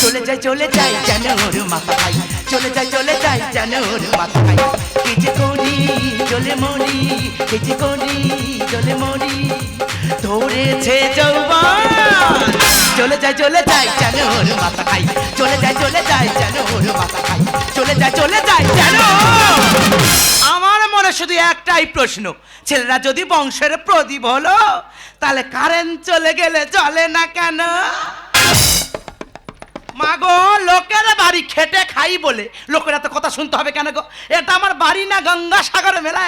চলে যাই চলে যাই যেন ওর মাথা খাই চলে যাই চলে যাই যেন ওর মাথা খাই কি করি চলে মরি কি যে করি চলে মরি। ধরেছে যৌবন। চলে যাই চলে যাই যেন ওর মাথা খাই চলে যাই চলে যাই যেন ওর মাথা খাই চলে যাই চলে যাই যেন আমার মনে শুধু একটাই প্রশ্ন। ছেলেরা যদি বংশের প্রদীপ হলো, তাহলে কারেন্ট চলে গেলে চলে না কেন? মাগো, লোকের বাড়ি খেটে খাই বলে। লোকের এত কথা শুনতে হবে কেন গো? এটা আমার বাড়ি না গঙ্গা সাগরে মেলা।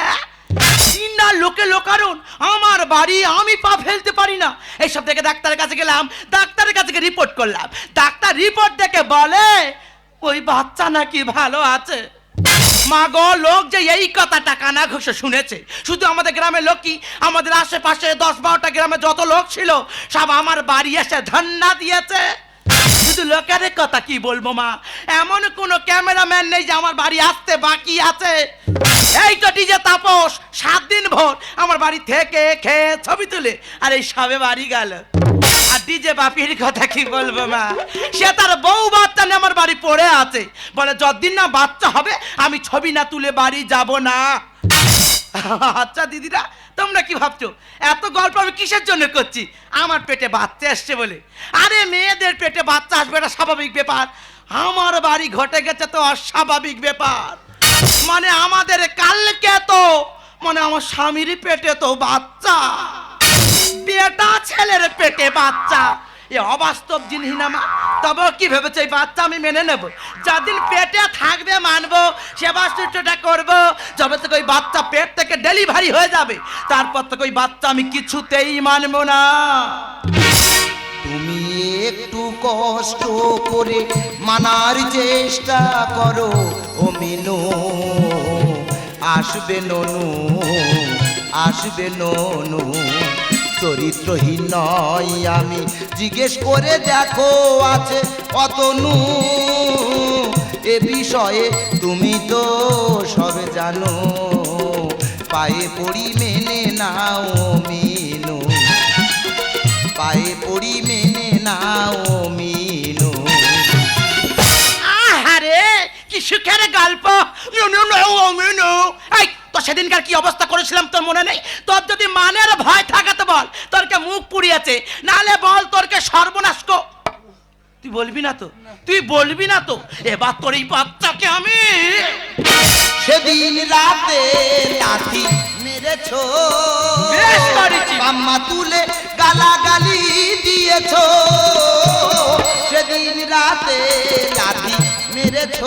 না লোকে লোকারণ, আমার বাড়ি আমি পা ফেলতে পারি না। এইসব থেকে ডাক্তারের কাছে গেলাম, ডাক্তারের কাছে রিপোর্ট করলাম। ডাক্তার রিপোর্ট দেখে বলে, ওই বাচ্চা নাকি ভালো আছে? মা গো লোক যে এই কথাটা কানা ঘুষে শুনেছে। শুধু আমাদের গ্রামের লোক কি? আমাদের আশেপাশে দশ বারোটা গ্রামে যত লোক ছিল, সব আমার বাড়ি এসে ধন্না দিয়েছে। শুধু লোকের কথা কি বলব মা? এমন কোনো ক্যামেরাম্যান নেই যে আমার বাড়ি আসতে বাকি আছে। এই তো ডিজে তাপস, সাত দিন ভোর। আমার বাড়ি থেকে খেয়ে ছবি তুলে, আর এই সবে বাড়ি গেল। ডিজে বাপির কথা কি বলব, মা? সে তার বউ বাচ্চা নিয়ে আমার বাড়ি পড়ে আছে। বলে, যতদিন না বাচ্চা হবে, আমি ছবি না তুলে বাড়ি যাব না। আচ্ছা দিদিরা, তোমরা কি ভাবছ? এত গল্প আমি কিসের জন্য করছি? আমার পেটে বাচ্চা আসছে বলে। আরে, মেয়েদের পেটে বাচ্চা আসবে এটা স্বাভাবিক ব্যাপার। আমার বাড়ি ঘটে গেছে তো অস্বাভাবিক ব্যাপার। মানে আমাদের কালকে তো মানে আমার স্বামীর পেটে তো বাচ্চা বাচ্চা। এ অবাস্তব জিনিস না মা। তবে কি ভেবেছে এই বাচ্চা আমি মেনে নেব? যাদিন পেটে থাকবে মানবো সেবা শুশ্রূষাটা করব। যবে থেকে ওই বাচ্চা পেট থেকে ডেলিভারি হয়ে যাবে, তারপর থেকে ওই বাচ্চা আমি কিছুতেই মানবো না। তুমি একটু কষ্ট করে মানার চেষ্টা করো, ও মিনু। আসবে ননু আসবে ননু। চরিত্রহীন নয় আমি। জিজ্ঞেস করে দেখো আছে অতনু এ বিষয়ে তুমি তো সবে জানো। পায়ে পড়ি মেনে নাও মিনু। পায়ে পড়ি মেনে নাও মিনু। আহারে, কি সুখের গল্প। নো নো নো সেদিনকার কি অবস্থা করেছিলাম তোর মনে নেই? তোর যদি মানের ভয় থাকাতে বল, তোরকে মুখ পুড়িয়েছে। নালে বল, তোরকে সর্বনাশ তুই বলবি না তো? তুই বলবি না তো? এবার তোর এই বাচ্চাকে আমি সেদিন রাতে লাঠি করেছি। বাম্মা তুলে গালাগালি দিয়েছ। সেদিন রাতে লাঠি মেরেছ।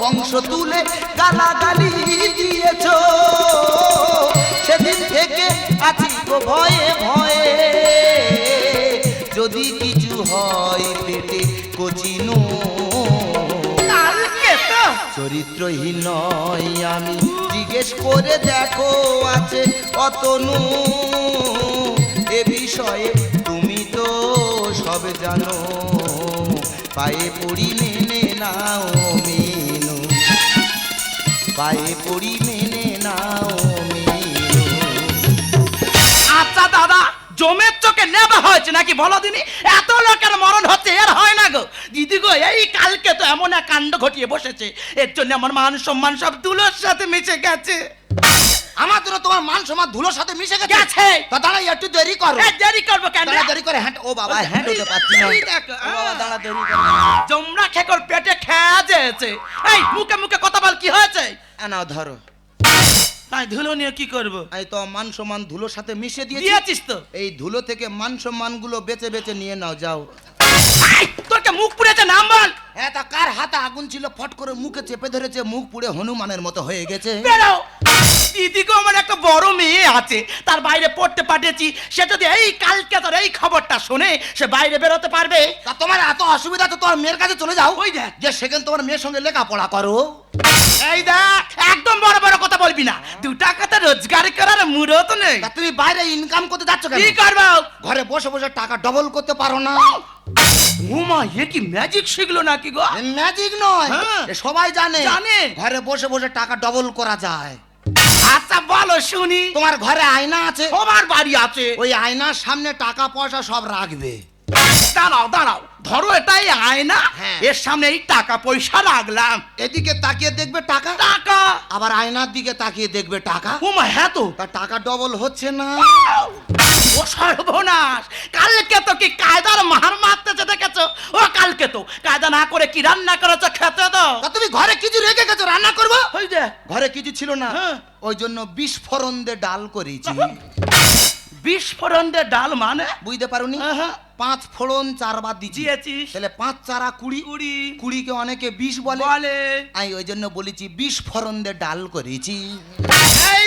বংশ তুলে গালাগালি দিয়েছ। সেদিন থেকে আছি গো ভয়ে ভয়ে। যদি কিছু হয় পেটে কচিনু চরিত্রহীন নয় আমি। জিজ্ঞেস করে দেখো আছে অতনু এ বিষয়ে তুমি তো সব জানো। পায়ে পড়ি মেনে নাও। পায়ে পড়ি মেনে নাও আচ্ছা দাদা জমের চোখে নেবা হয়েছে নাকি বলো দিনি? এত লোকের মরণ হচ্ছে এর হয় না গো। দিদি গো এই কালকে তো এমন এক কাণ্ড ঘটিয়ে বসেছে। এর জন্য আমার মান সম্মান সব দুলোর সাথে মিশে গেছে। আমাদের তোমার মান সমাজ ধুলোর সাথে মিশে গেছে? তা দাঁড়া একটু দেরি করো। দেরি করব কেন? দেরি করে হ্যান্ড ও বাবা হ্যান্ড হতে পারছি না। দাঁড়া দেরি করো। জমরা খেকর পেটে খেয়া যেছে এই মুখে মুখে কথা বল কি হয়েছে? নাও ধরো। তাই ধুলো নিয়ে কি করব? এই তো মান সম্মান ধুলোর সাথে মিশে দিয়েছি। দিয়েছিস তো। এই ধুলো থেকে মান সম্মানগুলো বেঁচে বেঁচে নিয়ে নাও যাও। তোকে মুখ পুড়েছে নাম বল। হ্যাঁ তা কার হাতে আগুন ছিল? ফট করে মুখে চেপে ধরেছে মুখ পুড়ে হনুমানের মতো হয়ে গেছে। দিদি গো আমার একটা বড় মেয়ে। আছে তার বাইরে পড়তে পাঠিয়েছি। সে যদি এই কালকে তোর এই খবরটা শুনে সে বাইরে বেরোতে পারবে। তা তোমার এত অসুবিধা তো তোমার মেয়ের কাছে চলে যাও। ওই দেখ। যে সেখানে তোমার মেয়ের সঙ্গে লেখাপড়া করো। এই দেখ একদম বড় বড় কথা বলবি না। দু টাকাতে রোজগার করার মুড়ো তো নেই। তা তুমি বাইরে ইনকাম করতে যাচ্ছ কেন? কি করব? ঘরে বসে বসে টাকা ডবল করতে পারো না। উমা এ কি ম্যাজিক শিখলো নাকি গো? ম্যাজিক নয়। হ্যাঁ। এ সবাই জানে। জানে। ঘরে বসে বসে টাকা ডবল করা যায়। আচ্ছা বলো শুনি। তোমার ঘরে আয়না আছে? তোমার বাড়ি আছে। ওই আয়নার সামনে টাকা পয়সা সব রাখবে। দাঁড়াও দাঁড়াও। ধরো এটাই আয়না। হ্যাঁ। এর সামনে এই টাকা পয়সা রাখলাম। এদিকে তাকিয়ে দেখবে টাকা? টাকা। আবার আয়নার দিকে তাকিয়ে দেখবে টাকা? ওমা হ্যাঁ তো। তা টাকা ডবল হচ্ছে না। ও সর্বনাশ। কালকে তো কি কায়দার মার মারতে মারতেছে দেখেছ? ও কালকে তো। কায়দা না করে কি রান্না করেছ খেতে তো তা তুমি ঘরে কিছু রেখে গেছো? রান্না করব? ওই যে। ঘরে কিছু ছিল না। হ্যাঁ। ওই জন্য বিস্ফোরণ দিয়ে ডাল করেছি। বিস্ফোরণ দিয়ে ডাল মানে? বুঝতে পারোনি? আহা। পাঁচ ফোড়ন চারবার দিচ্ছি দিয়েছিস তাহলে পাঁচ চারা কুড়ি। কুড়ি। কুড়িকে অনেকে বিষ বলে। বলে। আমি ওই জন্য বলেছি বিস্ফোরণ দিয়ে ডাল করেছি। এই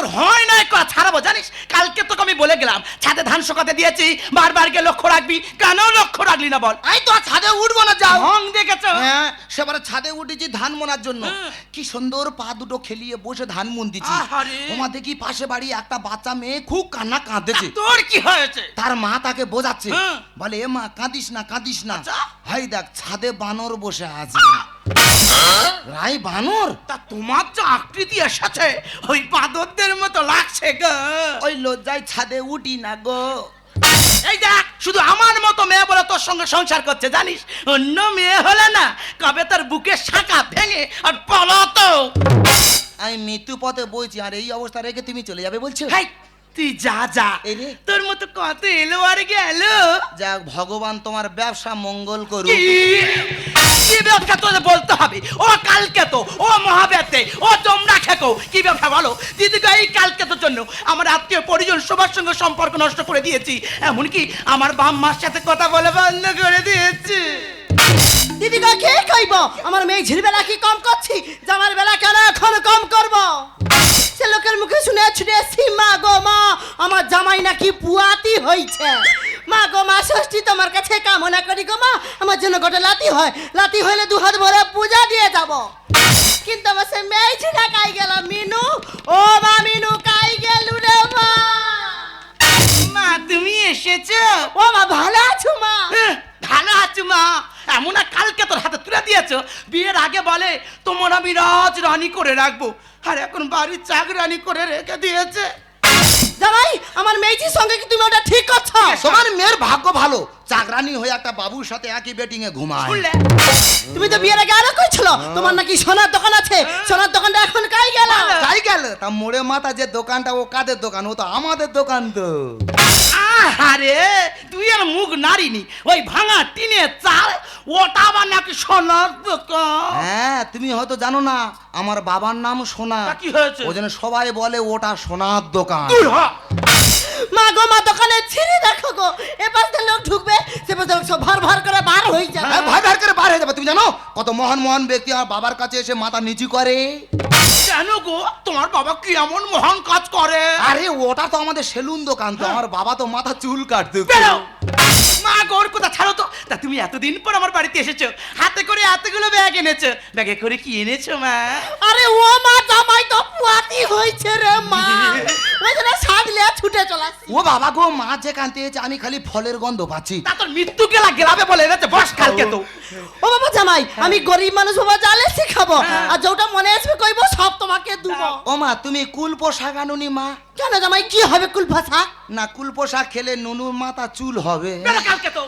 তোর হয় না কথা ছাড়াবো জানিস? কালকে তোকে আমি বলে গেলাম ছাদে ধান শুকাতে দিয়েছি বারবার গিয়ে লক্ষ্য রাখবি কেন লক্ষ্য রাখলি না বল? এই তো ছাদে উঠবো না যাও। ঢং দেখেছ? হ্যাঁ সেবারে ছাদে উঠেছি ধান মোনার জন্য। কি সুন্দর পা দুটো খেলিয়ে বসে ধান মন দিচ্ছি আহারে। ওমা দেখি পাশে বাড়ি একটা বাচ্চা মেয়ে খুব কান্না কাঁদেছে তোর কি হয়েছে? তার মা তাকে বোঝাচ্ছে। বলে এ মা কাঁদিস না কাঁদিস না। আচ্ছা। হাই দেখ ছাদে বানর বসে আছে। রাই বানর তা তোমার যে আকৃতি এসেছে। ওই বাদরদের মতো লাগছে গো। ওই লজ্জায় ছাদে উঠি না গো। এই দেখ শুধু আমার মতো মেয়ে বলে তোর সঙ্গে সংসার করছে জানিস? অন্য মেয়ে হলে না কবে তার বুকে শাখা ভেঙে আর পলাতো। আমি মৃত্যু পথে বইছি আর এই অবস্থা রেখে তুমি চলে যাবে বলছো? হেই, তুই যা যা। তোর মতো কত এলো আর গেল? যাক ভগবান তোমার ব্যবসা মঙ্গল করুক। কি ব্যবসা তোদের বলতে হবে? ও কালকে তো, ও মহাব্যাতে ও তোমরা খেকো। কি ব্যবসা বলো? দিদিকে এই কালকে তোর জন্য আমার আত্মীয় পরিজন সবার সঙ্গে সম্পর্ক নষ্ট করে দিয়েছি। এমনকি আমার বাম মার সাথে কথা বলে বন্ধ করে দিয়েছি। দিদিগা কে কইব? আমার মেয়ে ঝির বেলা কি কম করছি? জামার বেলা কেন এখন কম করব? সে লোকের মুখে শুনে ছুটে এসছি মা গো মা আমার জামাই নাকি পুয়াতি হইছে। মা গো মা ষষ্ঠী তোমার কাছে কামনা করি গো মা আমার জন্য গোটে লাতি হয়। লাতি হইলে দু হাত ভরে পূজা দিয়ে যাব। কিন্তু আমার সে মেয়ে ছিনা কাই গেল মিনু ও মা মিনু কাই গেল রে মা? মা তুমি এসেছ? ও মা ভালো আছো মা? ভালো আছো মা। এমন এক কালকে তোর হাতে তুলে দিয়েছ। বিয়ের আগে বলে তোমার আমি রাজ রানী করে রাখব। আর এখন বাড়ির চাকরানি করে রেখে দিয়েছে। জামাই আমার মেয়েটির সঙ্গে কি তুমি ওটা ঠিক করছ? তোমার মেয়ের ভাগ্য ভালো। চাকরানি হয়ে একটা বাবুর সাথে একই বেটিং এ ঘুমায়। শুনলে? তুমি তো বিয়ের আগে আরও কইছিল তোমার নাকি সোনার দোকান আছে? সোনার দোকানটা এখন কাই গেল? তাই গেল। তা মোড়ে মাথা যে দোকানটা ও কাদের দোকান? ও তো আমাদের দোকান তো। আরে তুই আর মুখ নারিনি ওই ভাঙা টিনে চাল ওটা আবার নাকি সোনার দোকান? হ্যাঁ তুমি হয়তো জানো না আমার বাবার নাম সোনা। কি হয়েছে? ওই জন্য সবাই বলে ওটা সোনার দোকান। মা গো মা দোকানে ছিঁড়ে দেখো গো। এ পাশ লোক ঢুকবে সে পাশ লোক সব ভার ভার করে বার হয়ে যাবে। হ্যাঁ, ভয় ভয় করে বার হয়ে যাবে। তুমি জানো কত মহান মহান ব্যক্তি আমার বাবার কাছে এসে মাথা নিচু করে। কেন গো? তোমার বাবা কি এমন মহান কাজ করে? আরে ওটা তো আমাদের সেলুন দোকান তো আমার বাবা তো মাথা চুল কাটতো বেরো! মা গোর কথা ছাড়ো তো। তা তুমি এতদিন পর আমার বাড়িতে এসেছ। হাতে করে এতগুলো ব্যাগ এনেছো। ব্যাগে করে কি এনেছো মা? আরে ও মা জামাই তো পুয়াতি হয়েছে রে মা। ওই জন্য সাজলে ছুটে চলাস ও বাবা গো মা যে কানতে এসেছে আমি খালি ফলের গন্ধ পাচ্ছি। তা তোর মৃত্যু গেলা গেলাবে বলে এনেছে বস কালকে তো। ও বাবা জামাই আমি গরিব মানুষ বাবা জালে শিখাবো। আর যেটা মনে আসবে কইবো সব তোমাকে দুবো। ও মা তুমি কুল পোশাক আনুনি মা? কেন জামাই কি হবে কুল ভাষা না কুল পোশাক খেলে নুনুর মাথা চুল হবে। কালকে তো।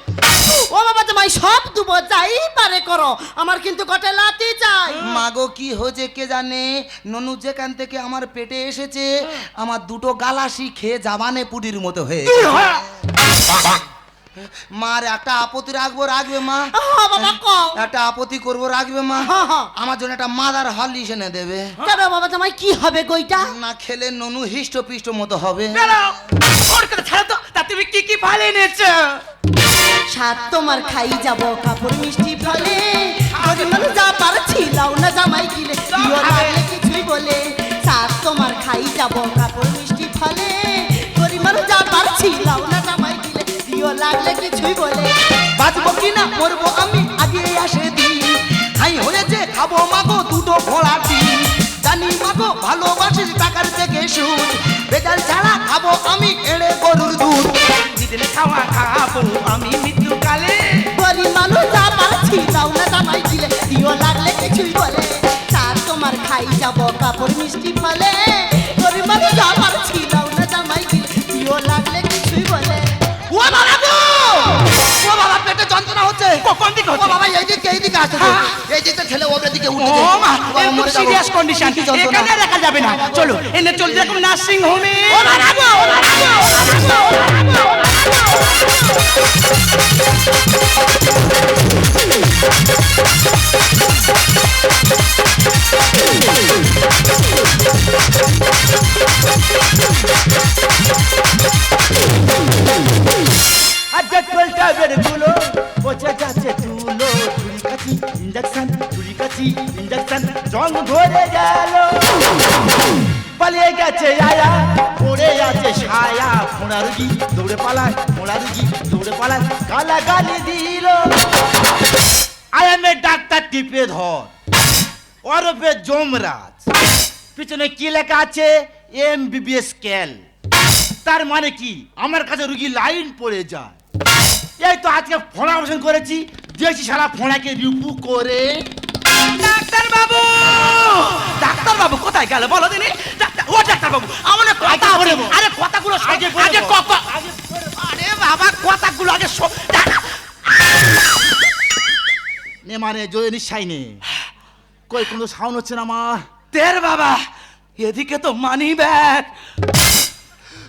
ও বাবা তোমায় সব দুবো যাই পারে করো। আমার কিন্তু কটে লাতি চাই। মাগো কি হয়েছে কে জানে? ননু যেখান থেকে আমার পেটে এসেছে আমার দুটো গালাসি খেয়ে জাবানে পুডির মতো হয়ে? মার একটা আপত্তি রাখব রাখবে মা? হ্যাঁ বাবা কও। একটা আপত্তি করব রাখবে মা? হ্যাঁ, হ্যাঁ। আমার জন্য একটা মাদার হলিস এনে দেবে। কেন বাবা জামাই কি হবে গইটা না খেলে ননু হিষ্ট পিষ্ট মতো হবে। বেরো ওর কথা ছাড়ো তো। তা তুমি কি কি ফালে এনেছো? সাত তোমার খাই যাব কাপড় মিষ্টি ফলে। গরিব যা পারছি লাও না জামাই গিলে। কিছুই বলে। সাত তোমার খাই যাব কাপড় মিষ্টি ফলে। লাগলে কিছুই বলে। বাঁচবো কি না মরবো আমি? আগে আসে দিন। হাই হয়েছে খাব মাগো দুটো ঘোড়া ডিম। জানি মাগো ভালোবাসিস টাকার থেকে সুদ। বেজাল ছাড়া খাব আমি এড়ে গরুর দুধ। দিদিন খাওয়া খাব আমি মৃত্যুকালে। গরিব মানুষ যা পারছি লাও না জামাই গিলে দিও লাগলে কিছুই বলে। সাত তোমার খাই যাব কাপড় মিষ্টি ফলে। এদিকে আসতে তো। এই যে একটা ওপরের দিকে ও উঠেছে মা বাবা, মরে সিরিয়াস কন্ডিশন এখানে রাখা যাবে না। চলো এনে চলে যাব নার্সিং হোমে আজকে টুয়েলটা বেরগুলো পচে জং ধরে গেল। পালিয়ে গেছে আয়া, পড়ে আছে ছায়া। ফোঁড়া রুগী দৌড়ে পালায় ফোঁড়া রুগী দৌড়ে পালায় গালা গালি দিল। আয়ামে ডাক্তার টিপে ধর, ওরফে জমরাজ পিছনে কি লেখা আছে? এম বিবিএস ক্যাল তার মানে কি? আমার কাছে রুগী লাইন পড়ে যায়। এই তো আজকে ফোঁড়া অপারেশন করেছি। দিয়েছি সারা ফোঁড়াকে রিপু করে ডাক্তার বাবু ডাক্তার বাবু কোথায় গেল? বলো দিনি। ডাক্তার- ও ডাক্তার বাবু আমার কথা বলে আরে কথাগুলো। আগে আগে আরে বাবা কথাগুলো আগে নে মানে জয় নিশ্চয় নে। কই কোনো সাউন্ড হচ্ছে না আমার? দের বাবা এদিকে তো মানি ব্যাগ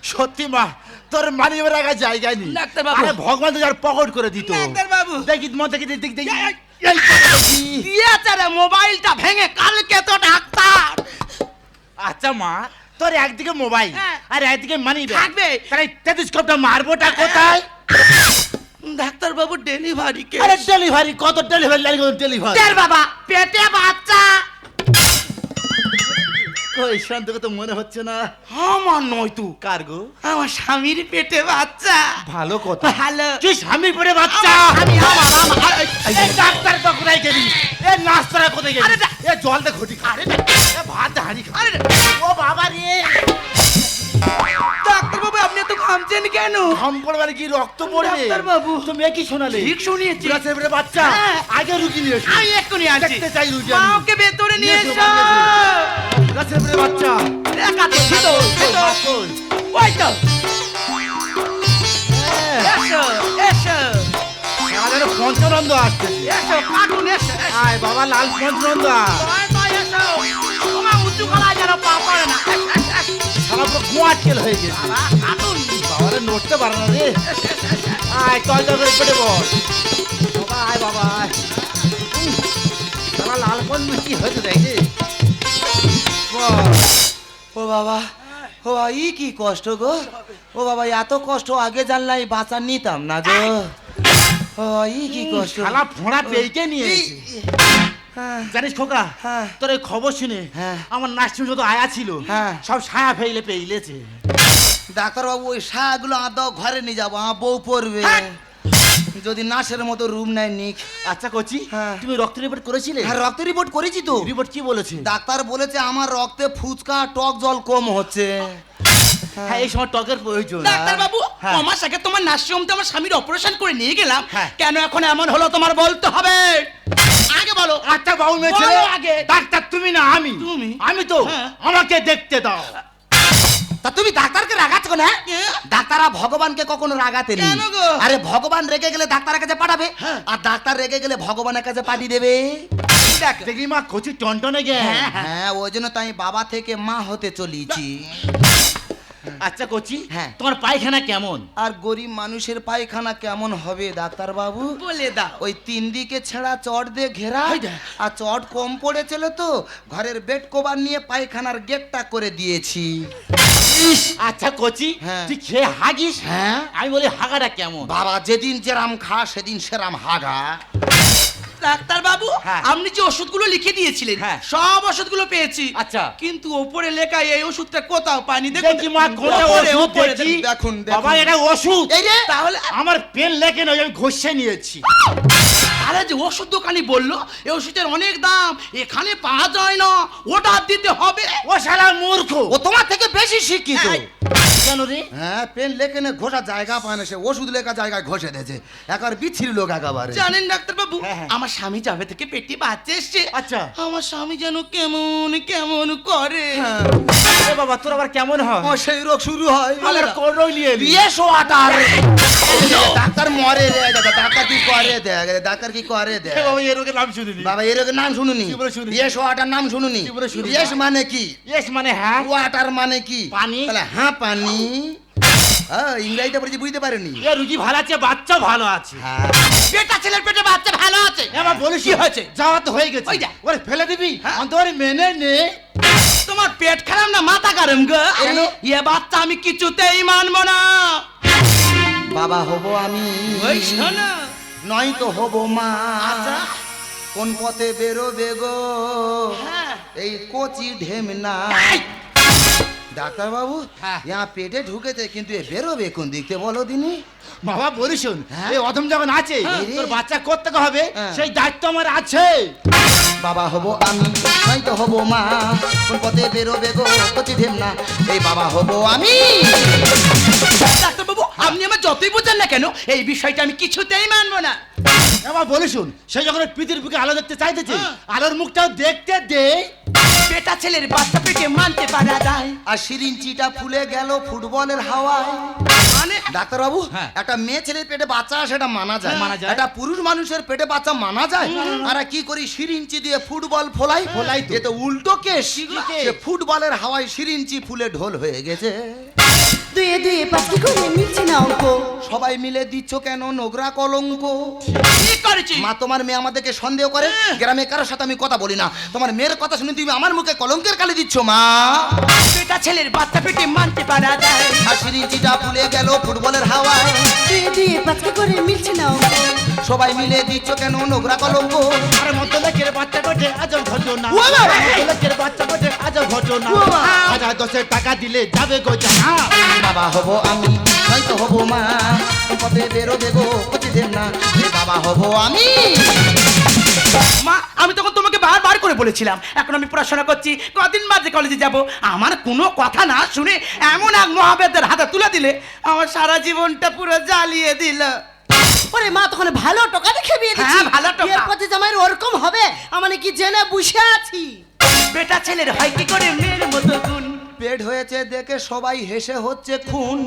সত্যি মা তোর মানি রাখার নেই। ডাক্তারবাবু। আরে ভগবান তো যার পকট করে দিত। ডাক্তারবাবু। দেখি মন দেখি দেখি। দেখি দিয়েছে রে মোবাইলটা ভেঙে কালকে তো ডাক্তার। আচ্ছা মা তোর একদিকে মোবাইল হ্যাঁ। আর একদিকে মানি থাকবে। তাহলে টেলিস্কোপটা মারবোটা কোথায়? ডাক্তার বাবু ডেলিভারি কে আরে ডেলিভারি কত ডেলিভারি লাগে ডেলিভারি বাবা পেটে বাচ্চা। কই শান্তকে তো মনে হচ্ছে না। আমার নয় তু। কার্গো আমার স্বামীর পেটে বাচ্চা। ভালো কথা। ভালো। তুই স্বামী পড়ে বাচ্চা? আমি আমার, আমার, এই, ডাক্তার তো কোথায় গেলি? এ নাস্তারা কোথায় গেলি? এ জল দে ঘটি খা। আরে ভাত হাঁড়ি খা। আরে ও বাবা রে। ডাক্তার বাবু আপনি এত ঘামছেন কেন? ঘাম পড়বার কি রক্ত পড়বে ডাক্তারবাবু। তুমি কি শোনালে? ঠিক শুনিয়েছি। পেটে বাচ্চা। হ্যাঁ। আগে রুগী নিয়ে এসো। আমি এক্ষুনি আনছি দেখতে চাই রুগী আমি। মাকে ভেতরে নিয়ে এসো, বাচ্চা। দেখাচ্ছি তো, তো? ওই তো। হ্যাঁ, এসো এসো। আমাদের আসছে এসো কাটুন এসো আয় বাবা লাল। ওই এসো। গোয়াটকেল হয়ে গেছে। বাবারে নড়তে পারে না রে। আয় তল তল করে পেটে বল বাবা আয় বাবা আয় লাল পঞ্চ কি হয়েছে দেখি। ও বাবা ও ই কি কষ্ট গো। ও বাবা এত কষ্ট আগে জানলাই বাঁচা নিতাম না গো। ও ই কি কষ্ট। শালা ফোঁড়া পেয়েকে নিয়ে এই, এসেছে। হ্যাঁ, জানিস খোকা হ্যাঁ। তোর এই খবর শুনে হ্যাঁ। আমার নার্সিং যত আয়া ছিল হ্যাঁ। সব ছায়া ফেলে পেইলেছে ডাক্তারবাবু ওই শাগুলো আদাও ঘরে নিয়ে যাব আমার বউ পড়বে হ্যাঁ। যদি নার্সের মতো রুম নেয় নিক আচ্ছা কচি হ্যাঁ। তুমি রক্ত রিপোর্ট করেছিলে হ্যাঁ রক্ত রিপোর্ট করেছি তো রিপোর্ট কি বলেছে ডাক্তার বলেছে আমার রক্তে ফুচকা টক জল কম হচ্ছে হ্যাঁ এই সময় টকের প্রয়োজন ডাক্তার বাবু হ্যাঁ। আমার সাথে তোমার নার্সিংহোমতে আমার স্বামীর অপারেশন করে নিয়ে গেলাম হ্যাঁ। কেন এখন এমন হলো তোমার বলতে হবে আগে বলো আচ্ছা বাবু মেয়ে বলো ছেলে আগে। ডাক্তার তুমি না আমি তুমি? আমি তো হ্যাঁ। আমাকে দেখতে দাও তা তুমি ডাক্তারকে রাগাচ্ছ না এ? ডাক্তাররা ভগবানকে কখনো রাগাতে নেই কেন গো? আরে ভগবান রেগে গেলে ডাক্তারের কাছে পাঠাবে হ্যাঁ। আর ডাক্তার রেগে গেলে ভগবানের কাছে পাঠিয়ে দেবে দেখ দেখি মা কচি টনটনে গে হ্যাঁ ওই জন্য তাই বাবা থেকে মা হতে চলেছি আচ্ছা কচি হ্যাঁ। তোমার পায়খানা কেমন? আর গরিব মানুষের পায়খানা কেমন হবে ডাক্তার বাবু বলে দাও। ওই তিন দিকে ছেঁড়া চট দিয়ে ঘেরা। আর চট কম পড়েছিল তো ঘরের বেড কভার নিয়ে পায়খানার গেটটা করে দিয়েছি। আচ্ছা কচি হ্যাঁ। তুই খেয়ে হাগিস? হ্যাঁ। আমি বলি হাগাটা কেমন? বাবা যেদিন যেরাম খা সেদিন সেরাম হাগা। ডাক্তার বাবু হ্যাঁ। আপনি যে ওষুধগুলো লিখে দিয়েছিলেন হ্যাঁ। সব ওষুধগুলো পেয়েছি আচ্ছা। কিন্তু ওপরে লেখা এই ওষুধটা কোথাও পাইনি দেখি মা কোনটা ওপরে, দেখুন, দেখুন। বাবা এটা ওষুধ এই রে তাহলে আমার পেন লেখে নয় আমি ঘষে নিয়েছি আরে যে ওষুধ দোকানি বলল এই ওষুধের অনেক দাম এখানে পাওয়া যায় না ওটা দিতে হবে ও শালা মূর্খ ও তোমার থেকে বেশি শিক্ষিত কেন রে? হ্যাঁ পেন লেখে নে ঘষা জায়গা পায় না সে ওষুধ লেখা জায়গায় ঘষে দিয়েছে একবার বিচ্ছিরি লোক একেবারে। জানেন ডাক্তার বাবু হ্যাঁ, হ্যাঁ। আমার স্বামী যাবে থেকে পেটে বাচ্চা এসছে। আচ্ছা। আমার স্বামী যেন কেমন কেমন করে। হ্যাঁ, বাবা তোর আবার কেমন হয়? সেই রোগ শুরু হয়। ডাক্তার মরে রে ডাক্তার কি করে দেখ ডাক্তার কি করে দেখ। বাবা এই রোগের নাম শুনিনি। বাবা এই রোগের নাম শুনুনি? ইয়েস ওয়াটার নাম শুনুনি। ইয়েস মানে কি? ইয়েস মানে হ্যাঁ। ওয়াটার মানে কি? পানি। তাহলে হ্যাঁ পানি। হ্যাঁ ইংরাজিটা পড়েছি বুঝতে পারেনি এ রুগী ভালো আছে বাচ্চা ভালো আছে। হ্যাঁ। পেটা ছেলের পেটে বাচ্চা ভালো আছে। আমার বলিস হয়েছে যাওয়া তো হয়ে গেছে। ওই ওরে ফেলে দিবি হ্যাঁ। অন্তরে মেনে নে। তোমার পেট খারাপ না মাথা গরম গো? এ বাচ্চা আমি কিছুতেই মানবো না। বাবা হব আমি। ওই শোনো। নয় তো হব মা। আচ্ছা। কোন পথে বেরোবে গো? হ্যাঁ। এই কচি ঢেমনা। এই, ডাক্তার বাবু হ্যাঁ। ইয়া পেটে ঢুকেছে কিন্তু এ বেরোবে কোন দিকতে বলো দিনি বাবা বলিস শোন, হ্যাঁ? এই অধম যখন আছে হ্যাঁ। তোর বাচ্চা করতে হবে হ্যাঁ। সেই দায়িত্ব আমার আছে বাবা হব আমি নয় তো হব মা কোন পথে বেরোবে গো কচি ঢেমনা এই বাবা হব আমি ডাক্তার বাবু আপনি আমার যতই বোঝেন না কেন এই বিষয়টা আমি কিছুতেই মানবো না এবার বলি শুন সে যখন পৃথিবীর বুকে আলো দেখতে চাইতেছে হ্যাঁ। আলোর মুখটাও দেখতে দে পেটা ছেলের বাচ্চা পেটে মানতে পারা যায়। আর সিরিঞ্চিটা ফুলে গেল ফুটবলের হাওয়ায়। মানে? ডাক্তার বাবু হ্যাঁ। একটা মেয়ে ছেলের পেটে বাচ্চা সেটা মানা যায়। মানা যায়। একটা পুরুষ মানুষের পেটে বাচ্চা মানা যায়। আর কি করি সিরিঞ্চি দিয়ে ফুটবল ফোলাই। ফোলাই তো। এ তো উল্টো কি ফুটবলের হাওয়ায় সিরিঞ্চি ফুলে ঢোল হয়ে গেছে। দুয়ে দুয়ে পাঁচ কি করে মিলছে না অঙ্ক সবাই মিলে দিচ্ছ কেন নোংরা কলঙ্ক? কি করেছি মা তোমার মেয়ে আমাদেরকে সন্দেহ করে? গ্রামে কারোর সাথে আমি কথা বলি না। তোমার মেয়ের কথা শুনে তুমি আমার মুখে কলঙ্কের কালে দিচ্ছ মা। বেটা ছেলের বাচ্চা পেটে মানতে পারা যায়। হাসির সিরিঞ্চিটা ফুলে গেল ফুটবলের হাওয়ায়। দুয়ে দুয়ে পাঁচ কি করে মিলছে না অঙ্ক সবাই মিলে দিচ্ছ কেন নোংরা কলঙ্ক? আর মধ্য লোকের বাচ্চা ঘটে আজও ঘটনা। বাবা! বাচ্চা ঘটে আজও ঘটনা! হাজার দশের টাকা দিলে যাবে গো জানা। বাবা হব আমি হয়তো হব মা। পথে কচি দেব না। এ বাবা হব আমি। মা আমি তখন তোমাকে বারবার করে বলেছিলাম এখন আমি পড়াশোনা করছি কদিন বাদে কলেজে যাব। আমার কোনো কথা না শুনে এমন এক মহাবেদের হাতে তুলে দিলে আমার সারা জীবনটা পুরো জ্বালিয়ে দিল। ওরে মা তখন ভালো টাকা দেখে বিয়ে দিচ্ছি। হ্যাঁ, ভালো টোকা। বিয়ের পথে জামাই ওরকম হবে আমার কি জেনে বসে আছি? বেটা ছেলের হয় কি করে মেয়ের মতো গুণ পেট হয়েছে দেখে সবাই হেসে হচ্ছে খুন।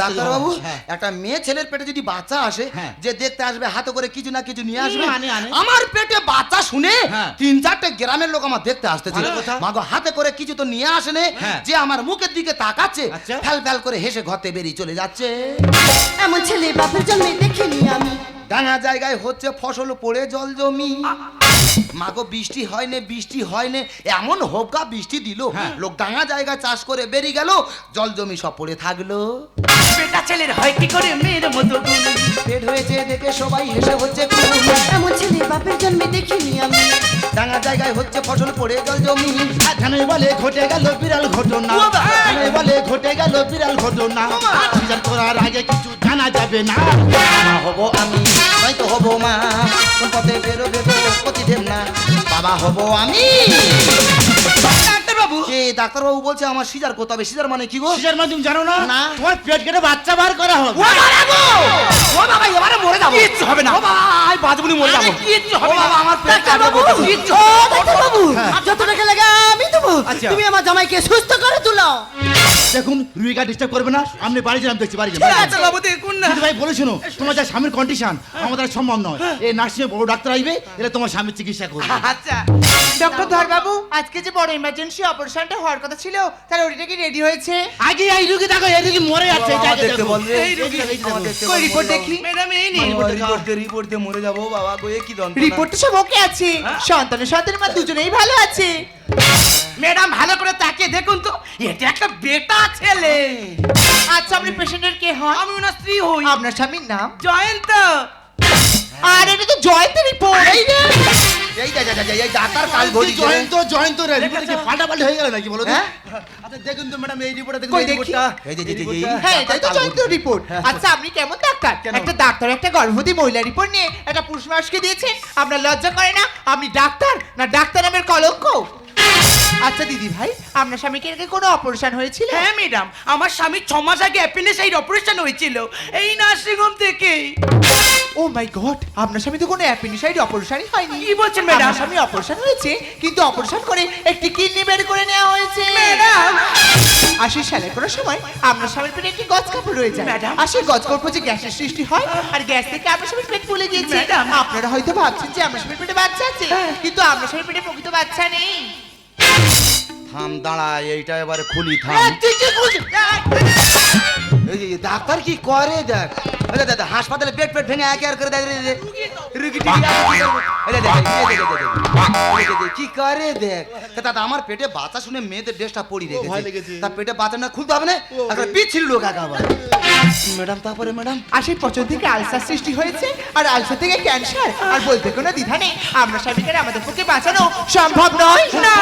ডাক্তার বাবু হ্যাঁ। একটা মেয়ে ছেলের পেটে যদি বাচ্চা আসে হ্যাঁ। যে দেখতে আসবে হাতে করে কিছু না কিছু নিয়ে আসবে হুম, আনে, আনে। আমার পেটে বাচ্চা শুনে হ্যাঁ। তিন চারটে গ্রামের লোক আমার দেখতে আসতেছে মাগো হাতে করে কিছু তো নিয়ে আসেনে। যে আমার মুখের দিকে তাকাচ্ছে আচ্ছা। ফ্যাল ফ্যাল করে হেসে ঘরতে বেরিয়ে চলে যাচ্ছে এমন ছেলে বাপের জন্মে দেখিনি আমি ডাঙা জায়গায় হচ্ছে ফসল পড়ে জল জমি মাগো বৃষ্টি হয় নে বৃষ্টি হয় নে এমন হোকা বৃষ্টি দিল হ্যাঁ। লোক ডাঙা জায়গা চাষ করে বেরিয়ে গেল জল জমি সব পড়ে থাকল বেটা ছেলের হয় কি করে মেয়ের মতো গুণ পেট হয়েছে দেখে সবাই হেসে হচ্ছে। এমন ছেলে বাপের জন্মে দেখিনি আমি ডাঙা জায়গায় হচ্ছে ফসল পড়ে গেল জমি। এখানে বলে ঘটে গেল বিড়াল ঘটনা। এখানে বলে ঘটে গেল বিড়াল ঘটনা। বিচার করার আগে কিছু জানা যাবে না। হব আমি হয়তো হব মা। কোন পথে বেরোবে প্রতিদিন না। বাবা হব আমি। ডাক্তার ডাক্তারবাবু বলছে আমার সিজার করতে হবে। সিজার মানে কি গো? সিজার মানে তুমি জানো না? না। তোমার পেট কেটে বাচ্চা বার করা হবে। ও বাবা এবারে মরে যাব। কিচ্ছু হবে না। ও বাবা আই বাজবুলি মরে যাব। আরে কিচ্ছু ও হবে না। বাবা আমার পেট বাবু কিচ্ছু ও বাবু যত টাকা লাগে আমি আচ্ছা। তুমি আমার জামাইকে সুস্থ করে তুলো। দেখুন রুইকা ডিস্টার্ব করবে না। আপনি বাড়ি যান দেখছি বাড়ি যান ডাক্তার বাবু দেখুন না? কিন্তু ভাই বলে শোনো তোমার যা স্বামীর কন্ডিশন আমাদের আর সম্ভব নয়। এই নার্সিংয়ে বড় ডাক্তার আসবে তোমার স্বামীর চিকিৎসা করবে। আচ্ছা। ডক্টর ধরবাবু আজকে যে বড় ইমার্জেন্সি অপারেশনটা হওয়ার কথা ছিল তার ওটিটা কি রেডি হয়েছে? আগে এই রুগী দেখো এই রুগী মরে যাচ্ছে এটা আগে দেখতে দেখো। বলবে এই রুগী, এই দেখো। কই রিপোর্ট দেখলি ম্যাডাম এই নিন। রিপোর্ট দে রিপোর্ট দে মরে যাব বাবা গো এ কি দন্ত রিপোর্টে সব ওকে আছে। সন্তানের সন্তানের মা দুজনেই ভালো আছে। ম্যাডাম ভালো করে তাকিয়ে দেখুন তো এটা একটা বেটা ছেলে। আচ্ছা আপনি পেশেন্টের কে হন? আমি ওনার স্ত্রী হই। আপনার স্বামীর নাম? জয়ন্ত। আর এটা তো জয়তের রিপোর্ট এই যা যা যা, যা এই ডাক্তার কাল ঘড়ি জয়ন্ত জয়ন্ত রে রিপোর্টে কি পাল্টাপাল্টি হয়ে গেল নাকি বলো তো? হ্যাঁ? আচ্ছা দেখুন তো ম্যাডাম এই রিপোর্টে দেখুন এই রিপোর্টটা এই যে, যে, যে, হ্যাঁ এটাই তো জয়ন্ত রিপোর্ট আচ্ছা আপনি কেমন ডাক্তার? একটা ডাক্তার একটা গর্ভবতী মহিলা রিপোর্ট নিয়ে একটা পুরুষ মানুষকে দিয়েছেন। আপনার লজ্জা করে না? আপনি ডাক্তার? না ডাক্তার নামের কলঙ্ক? আচ্ছা দিদি ভাই আপনার স্বামীকে আগে কোনো অপারেশন হয়েছিল? হ্যাঁ ম্যাডাম। আমার স্বামী ছ মাস আগে অ্যাপেন্ডিসাইড অপারেশন হয়েছিল। এই নার্সিংহোম থেকে ও মাই গড আপনার স্বামী তো কোনো অ্যাপেন্ডিসাইড অপারেশনই হয়নি। কি বলছেন, ম্যাডাম? আপনার স্বামী অপারেশন হয়েছে কিন্তু অপারেশন করে একটি কিডনি বের করে নেওয়া হয়েছে। ম্যাডাম! আশি সালে করার সময় আপনার স্বামীর পেটে একটি গজ কাপড় রয়ে যায়। ম্যাডাম। আর সেই গজ কাপড় যে গ্যাসের সৃষ্টি হয় আর গ্যাস থেকে আপনার স্বামীর পেট ফুলে গিয়েছে। ম্যাডাম। আপনারা হয়তো ভাবছেন যে আপনার স্বামীর পেটে বাচ্চা আছে কিন্তু আপনার স্বামীর পেটে প্রকৃত বাচ্চা নেই। থাম দাঁড়া এইটা এবারে খুলি থাম। তুই এই যে ডাক্তার কি করে দেখ? দেখ, হাসপাতালে পেট পেট ভেঙে একে আর করে রে। রুগী কি করে দেখ দাদা আমার পেটে বাচ্চা শুনে মেয়েদের ড্রেসটা পরি রেখেছে তা পেটে বাচ্চা না খুলতে হবে না একটা পিছিল লোক আবার ম্যাডাম তারপরে ম্যাডাম আর সেই পচন থেকে আলসার সৃষ্টি হয়েছে আর আলসার থেকে ক্যান্সার আর বলতে কোনো দ্বিধা নেই আমরা স্বামীকে আমাদের পক্ষে বাঁচানো সম্ভব নয় না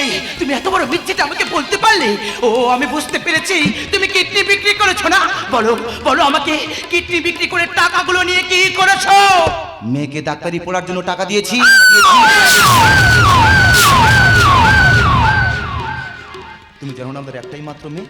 এই তুমি এত বড় মিথ্যেটা আমাকে বলতে পারলে? ও, আমি বুঝতে পেরেছি। তুমি কিডনি বিক্রি করেছ না? বলো বলো আমাকে, কিডনি বিক্রি করে টাকাগুলো নিয়ে কি করেছ? মেয়েকে ডাক্তারি পড়ার জন্য টাকা দিয়েছি। তুমি জানো না আমাদের একটাই মাত্র মেয়ে?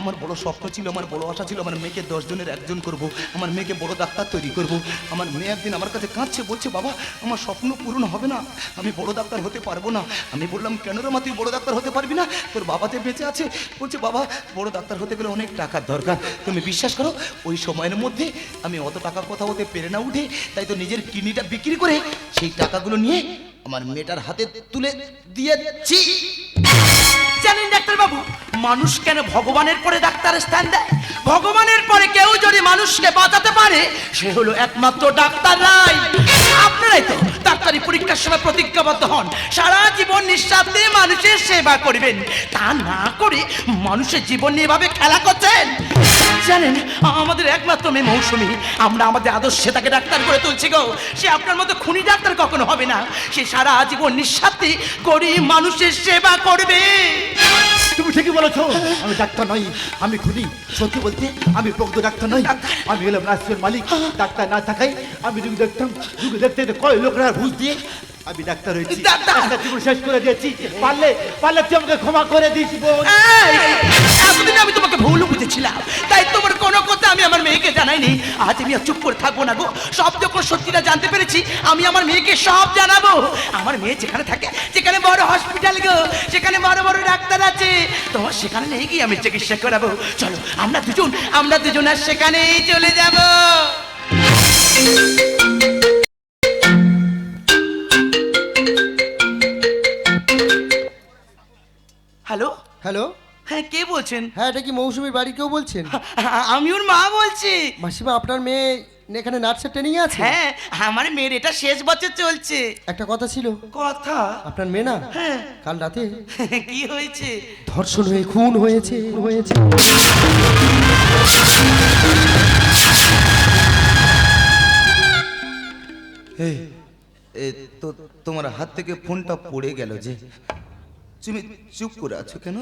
আমার বড় স্বপ্ন ছিল, আমার বড় আশা ছিল, আমার মেয়েকে দশ জনের একজন করব, আমার মেয়েকে বড় ডাক্তার তৈরি করব। আমার মেয়ে একদিন আমার কাছে কাঁদছে, বলছে, বাবা, আমার স্বপ্ন পূরণ হবে না, আমি বড় ডাক্তার হতে পারব না। আমি বললাম, কেন রে মা, তুই বড় ডাক্তার হতে পারবি না? তোর বাবাতে বেঁচে আছে, বলছে, বাবা, বড় ডাক্তার হতে গেলে অনেক টাকার দরকার। তুমি বিশ্বাস করো, ওই সময়ের মধ্যে আমি অত টাকার কথা হতে পেরে না উঠে, তাই তো নিজের কিডনিটা বিক্রি করে সেই টাকাগুলো নিয়ে আমার মেয়েটার হাতে তুলে দিয়েছি। জানেন ডাক্তার বাবু মানুষ কেন ভগবানের পরে ডাক্তারের স্থান দেয়? ভগবানের পরে কেউ যদি মানুষকে বাঁচাতে পারে, সে হলো একমাত্র ডাক্তার ডাক্তাররাই আপনারাই তো ডাক্তারি পরীক্ষার সময় প্রতিজ্ঞাবদ্ধ হন। সারা জীবন নিঃস্বার্থে মানুষের সেবা করবেন। তা না করে মানুষের জীবন নিয়ে এভাবে খেলা করছেন। জানেন, আমাদের একমাত্র মেয়ে মৌসুমি। আমরা আমাদের আদর্শে তাকে ডাক্তার করে তুলছি গো। সে আপনার মতো খুনি ডাক্তার কখনো হবে না। সে সারা জীবন নিঃস্বার্থে গরিব মানুষের সেবা করবে। তুমি ঠিকই বলেছ। আমি ডাক্তার নই আমি খুনি। সত্যি বলতে আমি প্রকৃত ডাক্তার নই। আমি হলাম রাষ্ট্রের মালিক। ডাক্তার না থাকাই আমি যদি দেখতাম যদি দেখতে কয় লোকরা ঘুষ দিয়ে আমি ডাক্তার হয়েছি। ডাক্তার! জীবন শেষ করে দিয়েছি। পারলে পারলে তুই আমাকে ক্ষমা করে দিস বোন। এতদিন আমি তোমাকে ভুল বুঝেছিলাম। তাই তোমার কোনো কথা আমি আমার মেয়েকে জানাইনি। আজ আমি আর চুপ করে থাকব না গো। সব যখন সত্যিটা জানতে পেরেছি আমি আমার মেয়েকে সব জানাব। আমার মেয়ে যেখানে থাকে যেখানে বড় হসপিটাল গো সেখানে বড় বড় ডাক্তার আছে। তোমার সেখানে নিয়ে গিয়ে আমি চিকিৎসা করাবো। চলো আমরা দুজন আমরা দুজন আর সেখানেই চলে যাব। হ্যালো? হ্যালো? হ্যাঁ কে বলছেন? হ্যাঁ এটা কি মৌসুমীর বাড়ি কেউ বলছেন? আমি ওর মা বলছি। মাসিমা আপনার মেয়ে এখানে নার্সের ট্রেনিং আছে? হ্যাঁ আমার মেয়ের এটা শেষ বছর চলছে। একটা কথা ছিল। কথা? আপনার মেয়ে না? হ্যাঁ। কাল রাতে কি হয়েছে? ধর্ষণ হয়ে খুন হয়েছে হয়েছে। এই, তো তোমার হাত থেকে ফোনটা পড়ে গেল যে। তুমি চুপ করে আছো কেন?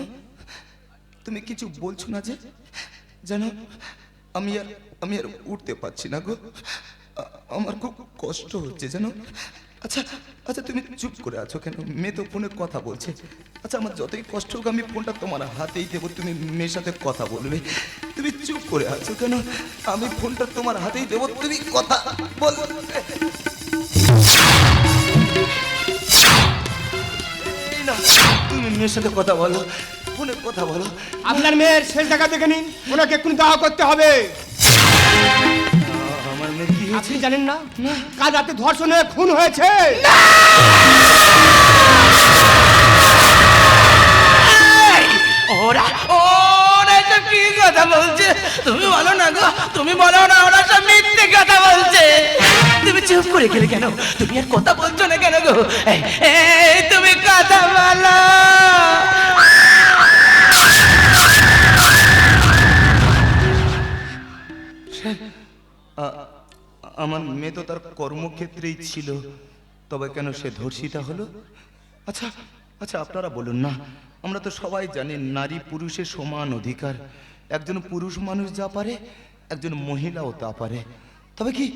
তুমি কিছু বলছো না যে? জানো আমি আর আমি আর উঠতে পারছি না গো। আমার খুব কষ্ট হচ্ছে জানো আচ্ছা আচ্ছা তুমি চুপ করে আছো কেন? মেয়ে তো ফোনে কথা বলছে। আচ্ছা আমার যতই কষ্ট হোক, আমি ফোনটা তোমার হাতেই দেবো। তুমি মেয়ের সাথে কথা বলবে। তুমি চুপ করে আছো কেন? আমি ফোনটা তোমার হাতেই দেবো। তুমি কথা বলবে। মেয়ের সাথে কথা বলো ফোনে কথা বলো। আপনার মেয়ের শেষ দেখা দেখে নিন ওনাকে এক্ষুনি দাহ করতে হবে। আমার মেয়ে কি হয়েছে? আপনি জানেন না? কাল রাতে ধর্ষণ হয়ে খুন হয়েছে। ওরা ওরা এসব কি কথা বলছে? তুমি বলো না গো তুমি বলো না ওরা সব মিথ্যে কথা বলছে। তুমি চুপ করে গেলে কেন? তুমি আর কথা বলছো না কেন গো? তুমি কথা বলো। আমার মেয়ে তো তার কর্মক্ষেত্রেই ছিল। তবে কেন সে ধর্ষিতা হলো? আচ্ছা আচ্ছা আপনারা বলুন না। আমরা তো সবাই জানি নারী পুরুষের সমান অধিকার। একজন পুরুষ মানুষ যা পারে, একজন মহিলাও তা পারে। তবে কি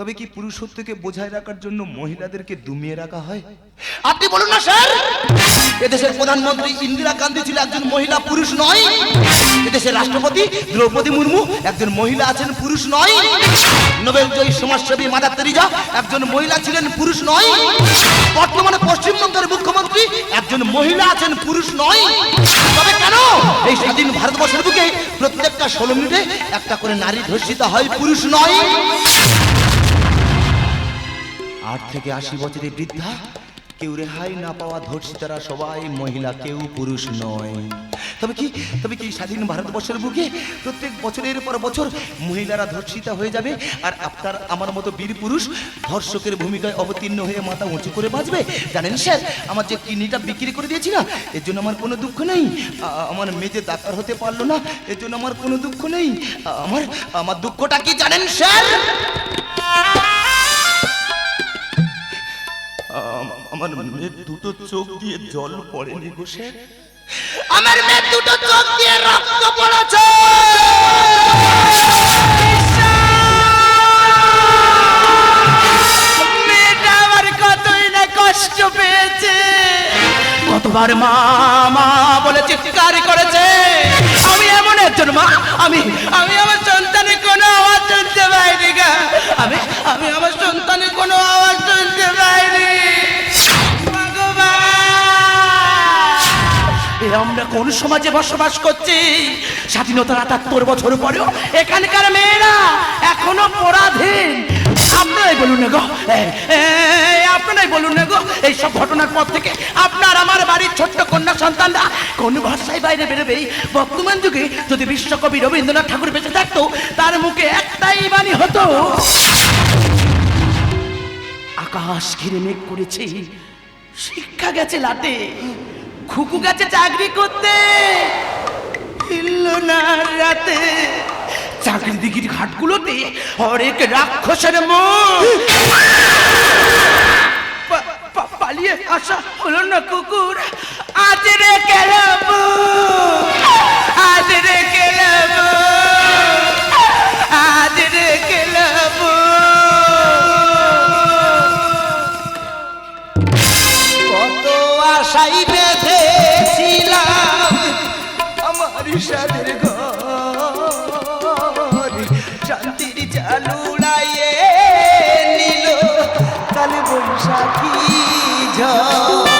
তবে কি পুরুষত্বকে বোঝায় রাখার জন্য মহিলাদেরকে দুমিয়ে রাখা হয়? আপনি বলুন না, স্যার। এদেশের প্রধানমন্ত্রী ইন্দিরা গান্ধী ছিল একজন মহিলা, পুরুষ নয়। এদেশের রাষ্ট্রপতি দ্রৌপদী মুর্মু একজন মহিলা আছেন, পুরুষ নয়। নোবেল জয়ী সমাজসেবী মাদার তেরিজা একজন মহিলা ছিলেন, পুরুষ নয়। বর্তমানে পশ্চিমবঙ্গের মুখ্যমন্ত্রী একজন মহিলা আছেন, পুরুষ নয়। তবে কেন? এই স্বাধীন ভারতবর্ষের বুকে প্রত্যেকটা ষোলো মিনিটে একটা করে নারী ধর্ষিতা হয়, পুরুষ নয়। আট থেকে আশি বছরের বৃদ্ধা, কেউ রেহাই না পাওয়া ধর্ষিতারা সবাই মহিলা, কেউ পুরুষ নয়। তবে কি তবে কি স্বাধীন ভারতবর্ষের বুকে প্রত্যেক বছরের পর বছর মহিলারা ধর্ষিতা হয়ে যাবে? আর আপনার আমার মতো বীর পুরুষ ধর্ষকের ভূমিকায় অবতীর্ণ হয়ে মাথা উঁচু করে বাঁচবে? জানেন স্যার, আমার যে কিডনিটা বিক্রি করে দিয়েছি না, এর জন্য আমার কোনো দুঃখ নেই। আমার মেয়ে ডাক্তার হতে পারল না, এর জন্য আমার কোনো দুঃখ নেই। আমার আমার দুঃখটা কি জানেন স্যার? আমার মেয়ের দুটো চোখ দিয়ে জল পড়েনি গো স্যার। আমার মেয়ের দুটো চোখ দিয়ে রক্ত পড়েছে। মেয়েটা আমার কতই না কষ্ট পেয়েছে। কতবার মা মা বলে চিৎকার করেছে। আমি এমন একজন মা আমি আমি আমার সন্তানের কোনো আওয়াজ শুনতে পাইনি গা। আমি আমি আমার সন্তানের কোনো আওয়াজ শুনতে পাইনি। আমরা কোন সমাজে বসবাস করছি? স্বাধীনতার আটাত্তর বছর পরেও এখানকার মেয়েরা এখনও পরাধীন। আপনারাই বলুন না গো আপনারাই বলুন না গো, এই সব ঘটনার পর থেকে আপনার আমার বাড়ির ছোট্ট কন্যা সন্তানরা কোন ভাষায় বাইরে বেরোবে? বর্তমান যুগে যদি বিশ্বকবি রবীন্দ্রনাথ ঠাকুর বেঁচে থাকতো, তার মুখে একটাই বাণী হতো, আকাশ ঘিরে মেঘ করেছে, শিক্ষা গেছে লাটে। খুকু গেছে চাকরি করতে। না রাতে। চাকরি দিঘির ঘাটগুলোতে হরেক রাক্ষসের পা- পালিয়ে আসা হলো না কুকুর। আজ রে কেলাব। আজ রে কেলাব। আজ রে কেলাব। কত আশাই সাদের ঘর শান্তির চালুড়াইয়ে নিল কাল বৈশাখী ঝড়।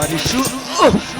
আমার সুখ